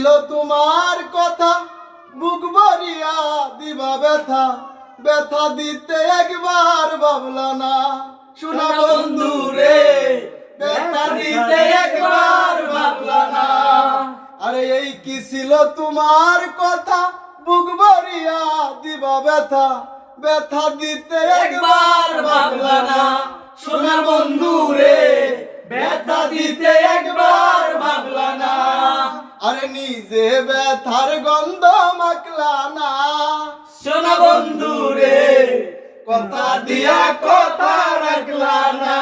ছিল তোমার কথা। বুক ভরিয়া দিবা ব্যথা। ব্যথা দিতে একবার ভাবলা না। শোনা বন্ধু রে, ব্যথা দিতে একবার ভাবলা না। আরে এই কি ছিল তোমার কথা? বুক ভরিয়া দিবা ব্যথা। ব্যথা দিতে একবার ভাবলা না। শোনা বন্ধু রে, ব্যথা দিতে একবার আরে নিজে ব্যথার গন্ধ মাখলা না। শোনা বন্ধু রে কথা দিয়া কথা রাখলা না।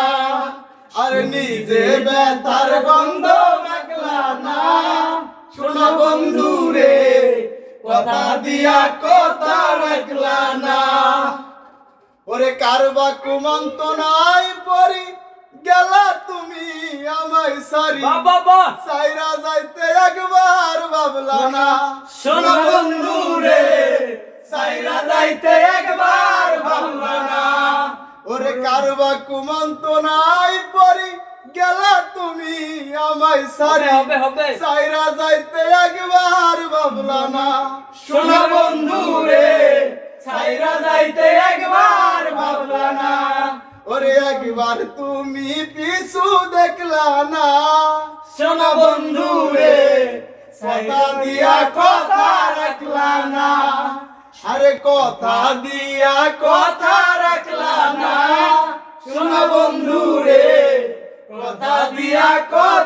আরে নিজে ব্যথার গন্ধ মাখলা না। শোনা বন্ধু রে কথা দিয়া কথা রাখলা না। ওরে কারবা কুমন্ত নাই পরি গেলা তুমি আমায় সারি। বাবা বা সাইরা যাইতে একবার ভাবলা না শোনা বন্ধু রে সাইরা যাইতে একবার ভাবলা না ওরে কারবা কুমন্ত নাই পরি গেলা তুমি আমায় সারি। সাইরা যাইতে একবার ভাবলা না শোনা বন্ধু রে সাইরা যাইতে একবার ভাবলা ওরে একবার তুমি পিছু দেখলা না। শোনা বন্ধু দিয়া কথা রাখলা না। আরে কথা দিয়া কথা রাখলা না। শোনা বন্ধু রে কথা দিয়া কথা